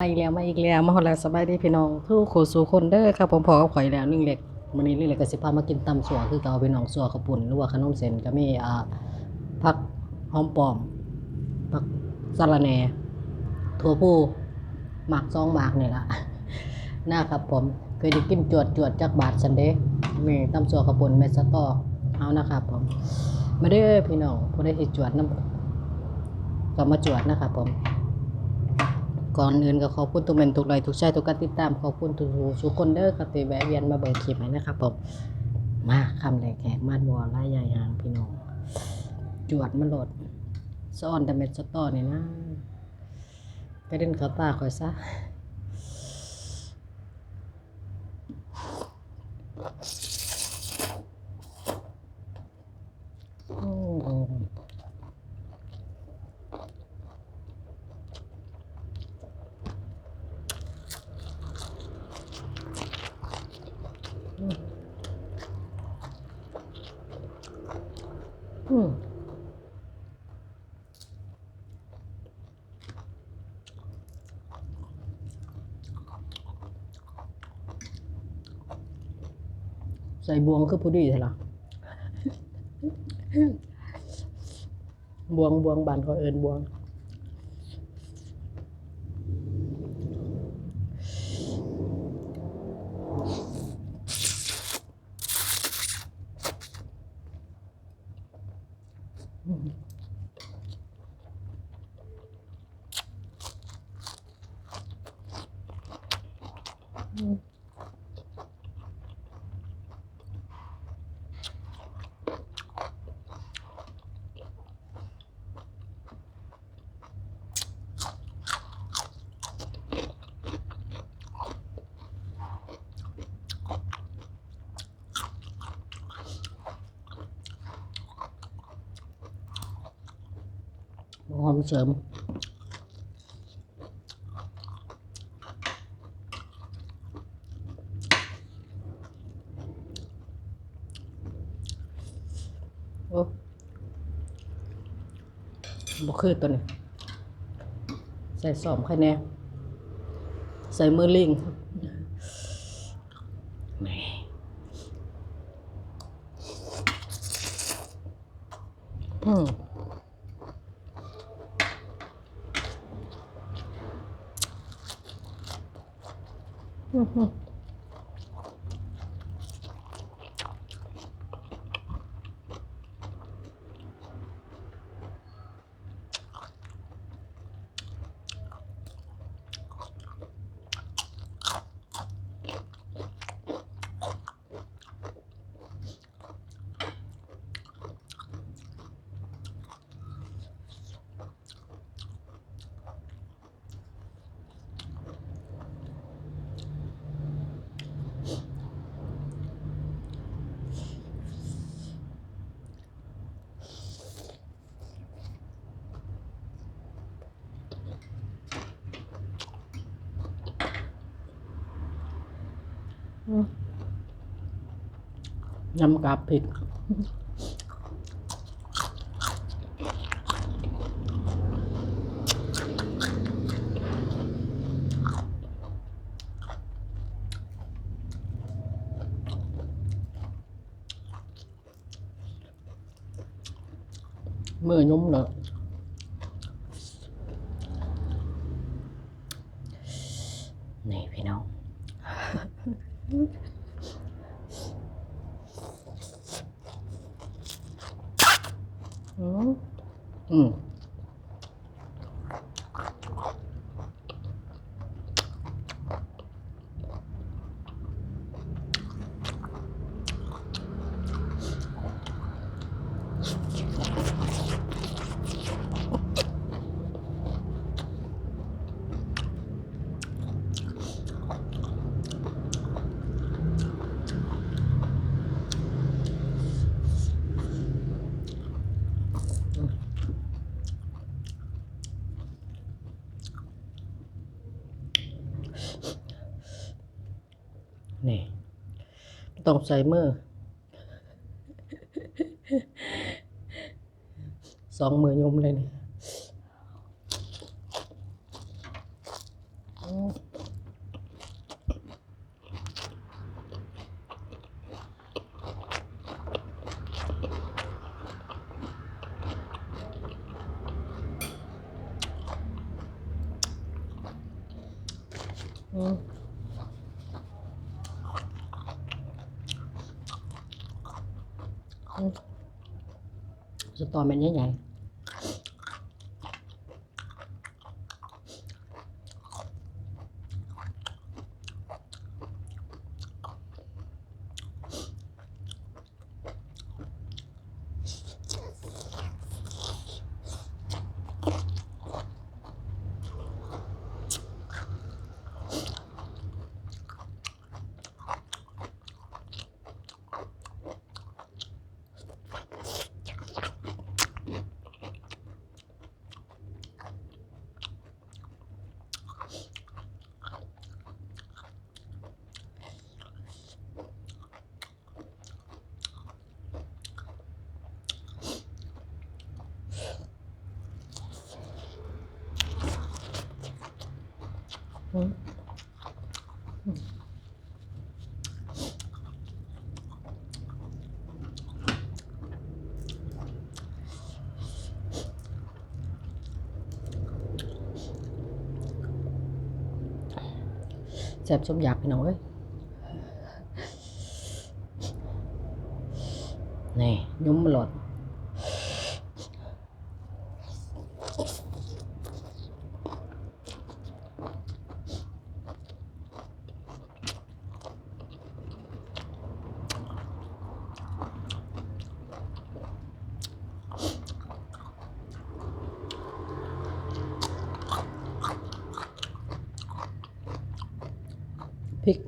มาอีกแล้วมาอีกแล้วมาฮอดแลสบายดีพี่น้องทุกคนสู่คนเด้อครับผมพอกับข่อยแล้วนึ่งเล็กมื้อนี้นึ่งเล็กก็สิพามากินตำสัวคือเก่าพี่น้องสัวข้าวปุ้นหรือว่าขนมเส้นก็มีอ่าผักหอมปลอมผักสะระแหน่ถั่วพูหมากซองหมากนี่ละนะครับผมเคยได้กินจวดจวดจากบาทซันเดย์นี่ตำสัวข้าวปุ้นเมสตอเอานะครับผมมาเด้อพี่น้องผู้ใดสิจวดน้ำก็มาจวดนะครับผม ก่อนอื่นก็ขอบคุณทุกเมนทุกไลค์ทุกแชร์ทุกการติดตามขอบคุณทุกทุกคนเด้อครับที่แวะเวียนมาเบิ่งคลิปให้นะครับผมมาคำแรกแขกมาดบัวไล่ใหญ่หางพี่น้องจวดมันโหลดซ่อนแต่เม็ดสตอนี่นะไปเดินเขาตาคอยซะโอ้โห อืม ใส่บวงคือผู้ดีใช่หรอบวงบวงบานเขาเอินบวงห อมเสริมโอ้บ่คือตัวนี้ ใส่สอมแค่แน่ใส่มือลิงอืม อือ ยำกับพริกมือยุ่มเลยนี่พี่น้อง ต้องใส่มือสองมือยมเลยนี่อืม อืมสตอเแซ่บสมอยากพี่น้อยนี่ยุ่มหลอด พริก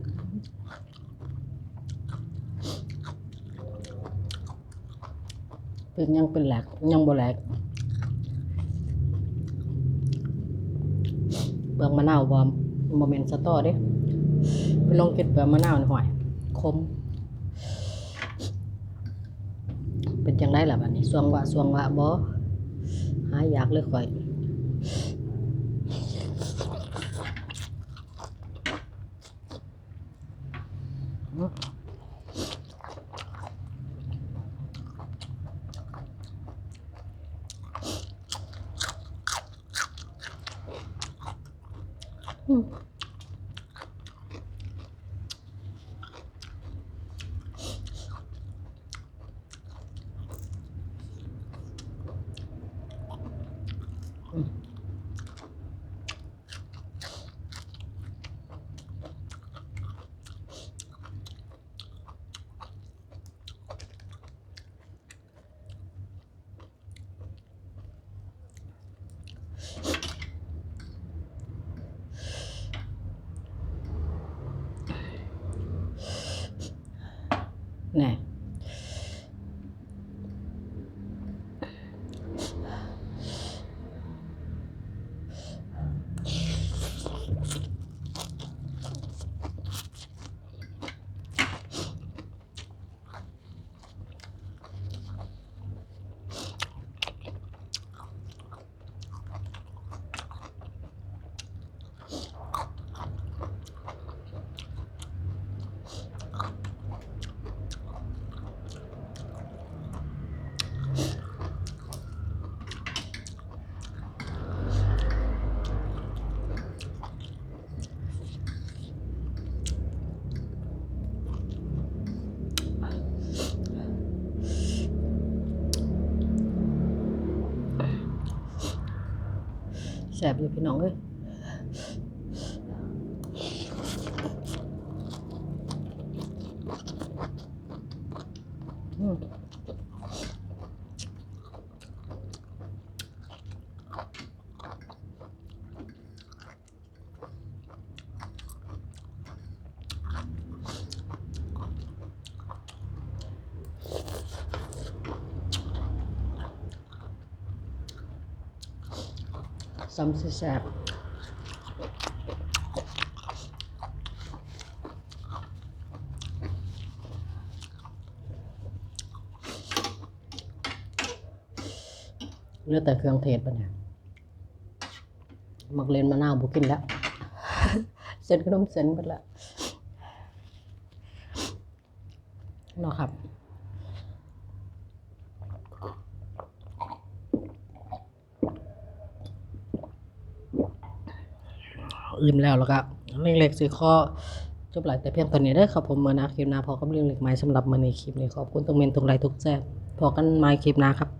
พริกยังเป็นแหลกยังบ่แหลกเปลือกมะนาวบ่บ่แม่นสตอเด้ไปลองกินเปลือกมะนาวหน่อยคม เป็นจังได้ล่ะบัดนี้สวงว่าสวงว่าบ่หายอยากเลยข่อยอื แน่ แสบอยู่พี่น้องเอ้ยอืม ซ้ำสิแสบเลือแต่เครื่องเทศปะเนี่ยมักเลนมะนาวบุกินแล้ว เส้นขนมเส้นไปแล้วเนาะครับ อื่นแล้วแล้วก็เรื่องเล็กๆสิข้อจบหลายแต่เพียงตอนนี้เด้อครับผมมื้อนาคลิปนาพอก็เรื่องเล็กใหม่สำหรับมื้อนี้คลิปนี้ขอบคุณทุกเมนทุกไลค์ทุกแจ้งพอกันไม้คลิปนาครับ